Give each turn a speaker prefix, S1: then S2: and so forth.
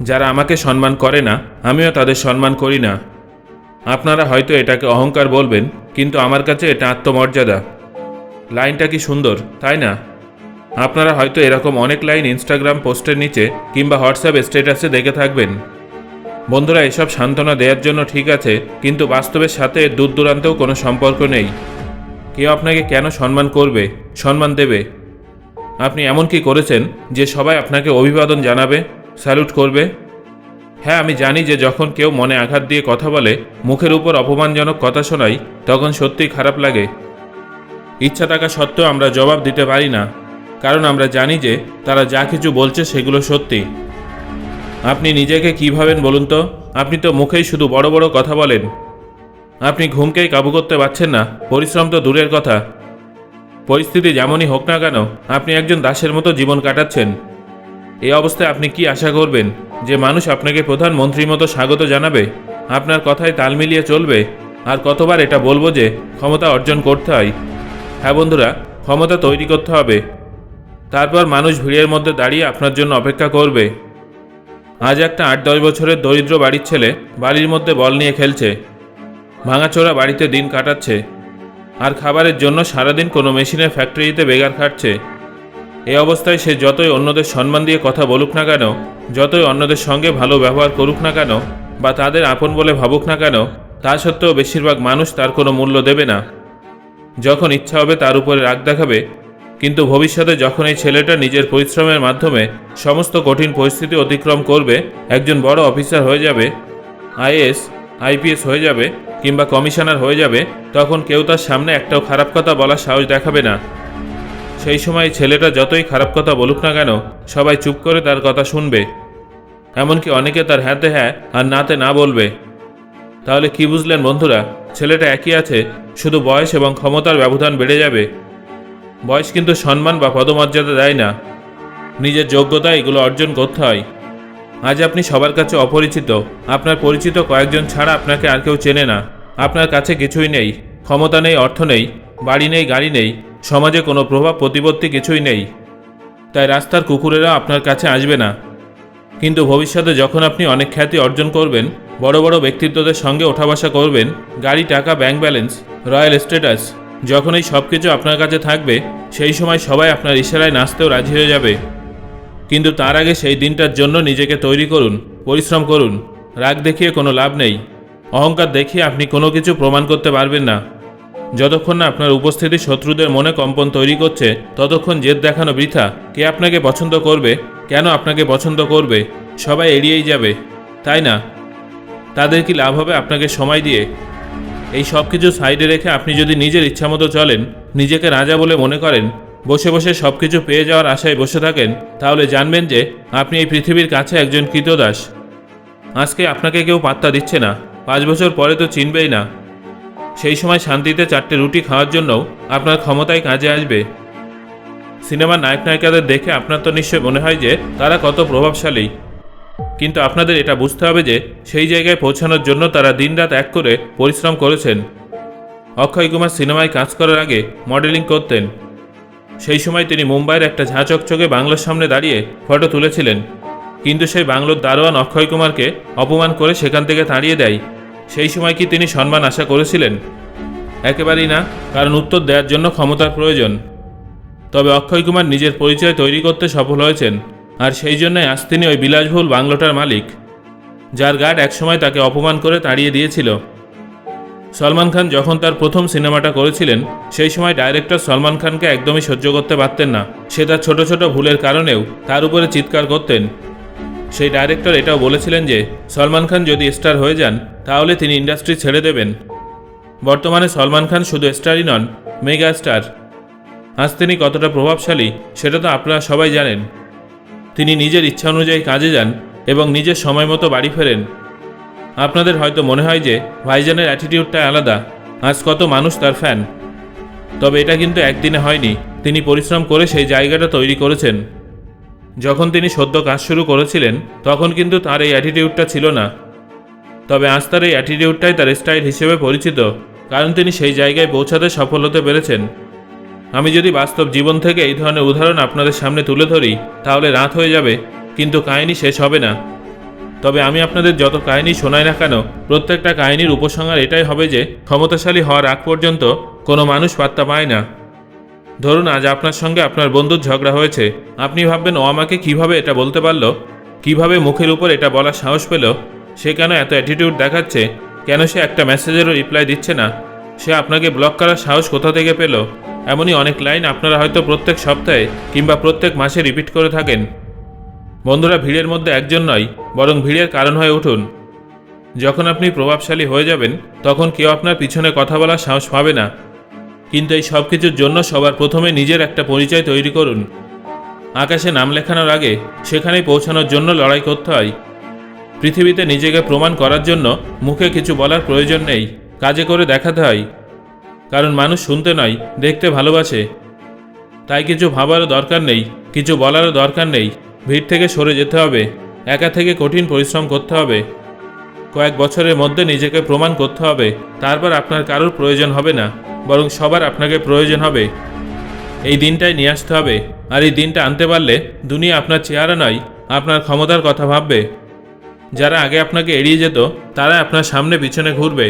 S1: যারা আমাকে সম্মান করে না, আমিও তাদের সম্মান করি না। আপনারা হয়তো এটাকে অহংকার বলবেন, কিন্তু আমার কাছে এটা আত্মমর্যাদা। লাইনটা কি সুন্দর, তাই না? আপনারা হয়তো এরকম অনেক লাইন ইনস্টাগ্রাম পোস্টের নিচে কিংবা হোয়াটসঅ্যাপ স্ট্যাটাসে দেখে থাকবেন। বন্ধুরা, এসব সান্ত্বনা দেওয়ার জন্য ঠিক আছে, কিন্তু বাস্তবের সাথে দূর দূরান্তেও কোনো সম্পর্ক নেই। কেউ আপনাকে কেন সম্মান করবে, সম্মান দেবে? আপনি এমন কি করেছেন যে সবাই আপনাকে অভিবাদন জানাবে? স্যালুট করবে? হ্যাঁ আমি জানি যে যখন কেউ মনে আঘাত দিয়ে কথা বলে, মুখের উপর অপমানজনক কথা শোনাই, তখন সত্যিই খারাপ লাগে। ইচ্ছা থাকা সত্ত্বেও আমরা জবাব দিতে পারি না, কারণ আমরা জানি যে তারা যা কিছু বলছে সেগুলো সত্যি। আপনি নিজেকে কী ভাবেন বলুন তো? আপনি তো মুখেই শুধু বড় বড় কথা বলেন। আপনি ঘুমকেই কাবু করতে পারছেন না, পরিশ্রম তো দূরের কথা। পরিস্থিতি যেমনই হোক না কেন, আপনি একজন দাসের মতো জীবন কাটাচ্ছেন। এই অবস্থায় আপনি কি আশা করবেন যে মানুষ আপনাকে প্রধানমন্ত্রীর মতো স্বাগত জানাবে? আপনার কথায় তাল মিলিয়ে চলবে। আর কতবার এটা বলব যে ক্ষমতা অর্জন করতে হয়। হ্যাঁ বন্ধুরা, ক্ষমতা তৈরি করতে হবে। তারপর মানুষ ভিড়ের মধ্যে দাঁড়িয়ে আপনার জন্য অপেক্ষা করবে। আজ একটা আট দশ বছরের দরিদ্র বাড়ির ছেলে বাড়ির মধ্যে বল নিয়ে খেলছে। ভাঙাচোরা বাড়িতে দিন কাটাচ্ছে। আর খাবারের জন্য সারাদিন কোনো মেশিনের ফ্যাক্টরিতে বেগার খাটছে। এই অবস্থায় সে যতই অন্যদের সম্মান দিয়ে কথা বলুক না কেন, যতই অন্যদের সঙ্গে ভালো ব্যবহার করুক না কেন, বা তাদের আপন বলে ভাবুক না কেন, তা সত্ত্বেও বেশিরভাগ মানুষ তার কোনো মূল্য দেবে না। যখন ইচ্ছা হবে তার উপরে রাগ দেখাবে, কিন্তু ভবিষ্যতে যখন এই ছেলেটা নিজের পরিশ্রমের মাধ্যমে সমস্ত কঠিন পরিস্থিতি অতিক্রম করবে, একজন বড় অফিসার হয়ে যাবে আইএস আইপিএস হয়ে যাবে, কিংবা কমিশনার হয়ে যাবে, তখন কেউ তার সামনে একটাও খারাপ কথা বলার সাহস দেখাবে না। সেই সময় ছেলেটা যতই খারাপ কথা বলুক না কেন, সবাই চুপ করে তার কথা শুনবে। এমনকি অনেকে তার হ্যাঁতে হ্যাঁ আর নাতে না বলবে। তাহলে কি বুঝলেন বন্ধুরা, ছেলেটা একই আছে, শুধু বয়স এবং ক্ষমতার ব্যবধান বেড়ে যাবে। বয়স কিন্তু সম্মান বা পদমর্যাদা দেয় না। নিজের যোগ্যতা এগুলো অর্জন করতে হয়। আজ আপনি সবার কাছে অপরিচিত, আপনার পরিচিত কয়েকজন ছাড়া আপনাকে আর কেউ চেনে না। আপনার কাছে কিছুই নেই, ক্ষমতা নেই, অর্থ নেই, বাড়ি নেই, গাড়ি নেই সমাজে কোনো প্রভাব প্রতিপত্তি কিছুই নেই। তাই রাস্তার কুকুরেরা আপনার কাছে আসবে না। কিন্তু ভবিষ্যতে যখন আপনি অনেক খ্যাতি অর্জন করবেন, বড় বড় ব্যক্তিত্বদের সঙ্গে ওঠা বসা করবেন, গাড়ি, টাকা, ব্যাংক ব্যালেন্স, রয়্যাল স্ট্যাটাস যখন এই সব কিছু আপনার কাছে থাকবে, সেই সময় সবাই আপনার ইশারায় নাচতেও রাজি হয়ে যাবে। কিন্তু তার আগে সেই দিনটার জন্য নিজেকে তৈরি করুন, পরিশ্রম করুন। রাগ দেখিয়ে কোনো লাভ নেই। অহংকার দেখিয়ে আপনি কোনো কিছু প্রমাণ করতে পারবেন না। যতক্ষণ না আপনার উপস্থিতি শত্রুদের মনে কম্পন তৈরি করছে, ততক্ষণ জেদ দেখানো বৃথা। কে আপনাকে পছন্দ করবে? কেন আপনাকে পছন্দ করবে? সবাই এড়িয়েই যাবে। তাই না? তাদের কি লাভ হবে আপনাকে সময় দিয়ে? এই সব কিছু সাইডে রেখে আপনি যদি নিজের ইচ্ছামতো চলেন, নিজেকে রাজা বলে মনে করেন, বসে বসে সব কিছু পেয়ে যাওয়ার আশায় বসে থাকেন, তাহলে জানবেন যে আপনি এই পৃথিবীর কাছে একজন কৃতদাস। আজকে আপনাকে কেউ পাত্তা দিচ্ছে না। পাঁচ বছর পরে তো চিনবেই না। সেই সময় শান্তিতে চারটে রুটি খাওয়ার জন্যও আপনার ক্ষমতায় কাজে আসবে। সিনেমার নায়ক নায়িকাদের দেখে আপনার তো নিশ্চয় মনে হয় যে তারা কত প্রভাবশালী। কিন্তু আপনাদের এটা বুঝতে হবে যে সেই জায়গায় পৌঁছানোর জন্য তারা দিনরাত এক করে পরিশ্রম করেছেন। অক্ষয় কুমার সিনেমায় কাজ করার আগে মডেলিং করতেন। সেই সময় তিনি মুম্বাইয়ের একটা ঝাঁ চকচকে বাংলোর সামনে দাঁড়িয়ে ফটো তুলেছিলেন। কিন্তু সেই বাংলোর দারোয়ান অক্ষয় কুমারকে অপমান করে সেখান থেকে তাড়িয়ে দেয়। সেই সময় কি তিনি সম্মান আশা করেছিলেন? একেবারেই না, কারণ উত্তর দেওয়ার জন্য ক্ষমতার প্রয়োজন। তবে অক্ষয় কুমার নিজের পরিচয় তৈরি করতে সফল হয়েছেন, আর সেই জন্যই আজ তিনি ওই বিলাসবহুল বাংলোটার মালিক, যার গার্ড একসময় তাকে অপমান করে তাড়িয়ে দিয়েছিল। সলমান খান যখন তার প্রথম সিনেমাটা করেছিলেন, সেই সময় ডাইরেক্টর সলমান খানকে একদমই সহ্য করতে পারতেন না। সে তার ছোট ছোট ভুলের কারণেও তার উপরে চিৎকার করতেন। সেই ডাইরেক্টর এটাও বলেছিলেন যে, সলমান খান যদি স্টার হয়ে যান তাহলে তিনি ইন্ডাস্ট্রি ছেড়ে দেবেন। বর্তমানে সলমান খান শুধু স্টারই নন, মেগা স্টার। আজ তিনি কতটা প্রভাবশালী, সেটা তো আপনারা সবাই জানেন। তিনি নিজের ইচ্ছা অনুযায়ী কাজে যান এবং নিজের সময় মতো বাড়ি ফেরেন। আপনাদের হয়তো মনে হয় যে ভাইজানের অ্যাটিটিউডটা আলাদা, আজ কত মানুষ তার ফ্যান তবে এটা কিন্তু একদিনে হয়নি, তিনি পরিশ্রম করে সেই জায়গাটা তৈরি করেছেন। যখন তিনি সদ্য কাজ শুরু করেছিলেন, তখন কিন্তু তার এই অ্যাটিটিউডটা ছিল না। তবে আজ তার এই অ্যাটিটিউডটাই তার স্টাইল হিসেবে পরিচিত, কারণ তিনি সেই জায়গায় পৌঁছাতে সফল হতে পেরেছেন। আমি যদি বাস্তব জীবন থেকে এই ধরনের উদাহরণ আপনাদের সামনে তুলে ধরি, তাহলে রাত হয়ে যাবে, কিন্তু কাহিনী শেষ হবে না। তবে আমি আপনাদের যত কাহিনী শোনাই না কেন, প্রত্যেকটা কাহিনীর উপসংহার এটাই হবে যে, ক্ষমতাশালী হওয়ার আগ পর্যন্ত কোনো মানুষ পাত্তা পায় না। ধরুন, আজ আপনার সঙ্গে আপনার বন্ধুর ঝগড়া হয়েছে। আপনি ভাববেন, ও আমাকে কীভাবে এটা বলতে পারল? কীভাবে মুখের উপর এটা বলার সাহস পেল? সে কেন এত অ্যাটিটিউড দেখাচ্ছে? কেন সে একটা মেসেজেরও রিপ্লাই দিচ্ছে না? সে আপনাকে ব্লক করার সাহস কোথা থেকে পেল? এমনই অনেক লাইন আপনারা হয়তো প্রত্যেক সপ্তাহে কিংবা প্রত্যেক মাসে রিপিট করে থাকেন। বন্ধুরা, ভিড়ের মধ্যে একজন নয়, বরং ভিড়ের কারণ হয়ে উঠুন। যখন আপনি প্রভাবশালী হয়ে যাবেন, তখন কেউ আপনার পিছনে কথা বলার সাহস পাবে না। কিন্তু এই সব কিছুর জন্য সবার প্রথমে নিজের একটা পরিচয় তৈরি করুন। আকাশে নাম লেখানোর আগে সেখানে পৌঁছানোর জন্য লড়াই করতে হয়। পৃথিবীতে নিজেকে প্রমাণ করার জন্য মুখে কিছু বলার প্রয়োজন নেই, কাজে করে দেখাতে হয়। কারণ মানুষ শুনতে নয়, দেখতে ভালোবাসে। তাই কিছু ভাবারও দরকার নেই, কিছু বলারও দরকার নেই। ভিড় থেকে সরে যেতে হবে, একা থেকে কঠিন পরিশ্রম করতে হবে। কয়েক বছরের মধ্যে নিজেকে প্রমাণ করতে হবে, তারপর আপনার কারোর প্রয়োজন হবে না, বরং সবার আপনাকে প্রয়োজন হবে। এই দিনটাই নিয়ে আসতে হবে, আর এই দিনটা আনতে পারলে দুনিয়া আপনার চেহারা নয়, আপনার ক্ষমতার কথা ভাববে। যারা আগে আপনাকে এড়িয়ে যেত তারা আপনার সামনে পিছনে ঘুরবে।